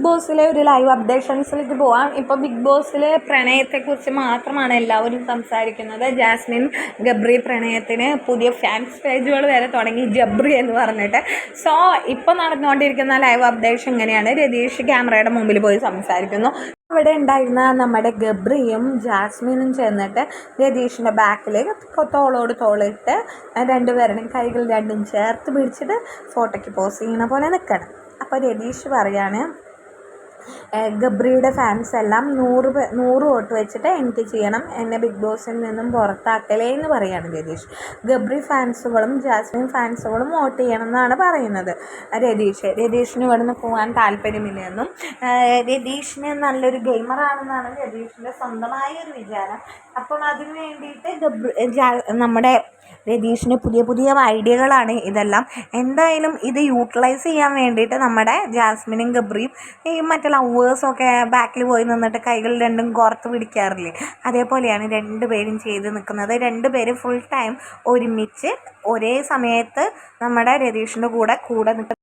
Big ബോസിലെ ഒരു live അപ്ഡേഷൻസിലേക്ക് പോവാം. ഇപ്പോൾ ബിഗ് ബോസിൽ പ്രണയത്തെക്കുറിച്ച് മാത്രമാണ് എല്ലാവരും സംസാരിക്കുന്നത്. ജാസ്മിൻ ഗബ്രി പ്രണയത്തിന് പുതിയ ഫാൻസ് പേജുകൾ വരെ തുടങ്ങി ജബ്രി എന്ന് പറഞ്ഞിട്ട്. സോ ഇപ്പോൾ നടന്നുകൊണ്ടിരിക്കുന്ന ലൈവ് അപ്ഡേഷൻ ഇങ്ങനെയാണ് രതീഷ് ക്യാമറയുടെ മുമ്പിൽ പോയി സംസാരിക്കുന്നു. അവിടെ ഉണ്ടായിരുന്ന നമ്മുടെ ഗബ്രിയും ജാസ്മിനും ചേർന്നിട്ട് രതീഷിന്റെ ബാക്കിൽ തോളോട് തോളിട്ട് രണ്ടുപേരുടെയും കൈകൾ രണ്ടും ചേർത്ത് പിടിച്ചിട്ട് ഫോട്ടോയ്ക്ക് പോസ് ചെയ്യുന്ന പോലെ നിൽക്കണം അപ്പോൾ രതീഷ് പറയാണ് ഗബ്രിയുടെ ഫാൻസ് എല്ലാം നൂറ് നൂറ് വോട്ട് വെച്ചിട്ട് എനിക്ക് ചെയ്യണം. എന്നെ ബിഗ് ബോസിൽ നിന്നും പുറത്താക്കലേ എന്ന് പറയുകയാണ് രതീഷ്. ഗബ്രി ഫാൻസുകളും ജാസ്മിൻ ഫാൻസുകളും വോട്ട് ചെയ്യണം എന്നാണ് പറയുന്നത്. രതീഷ് രതീഷിന് ഇവിടുന്ന് പോകാൻ താല്പര്യമില്ലെന്നും രതീഷിന് നല്ലൊരു ഗെയിമറാണെന്നാണ് രതീഷിന്റെ സ്വന്തമായ ഒരു വിചാരം. അപ്പം അതിന് വേണ്ടിയിട്ട് ഗബ്രി നമ്മുടെ രതീഷിന് പുതിയ പുതിയ ഐഡിയകളാണ് ഇതെല്ലാം. എന്തായാലും ഇത് യൂട്ടിലൈസ് ചെയ്യാൻ വേണ്ടിയിട്ട് നമ്മുടെ ജാസ്മിനും ഗബ്രിയും ഈ മറ്റേ ലവേഴ്സൊക്കെ ബാക്കിൽ പോയി നിന്നിട്ട് കൈകൾ രണ്ടും കോർത്ത് പിടിക്കാറില്ലേ? അതേപോലെയാണ് രണ്ടുപേരും ചെയ്ത് നിൽക്കുന്നത് രണ്ടുപേരും ഫുൾ ടൈം ഒരുമിച്ച് ഒരേ സമയത്ത് നമ്മുടെ രതീഷിന്റെ കൂടെ കൂടെ നിൽക്കുന്ന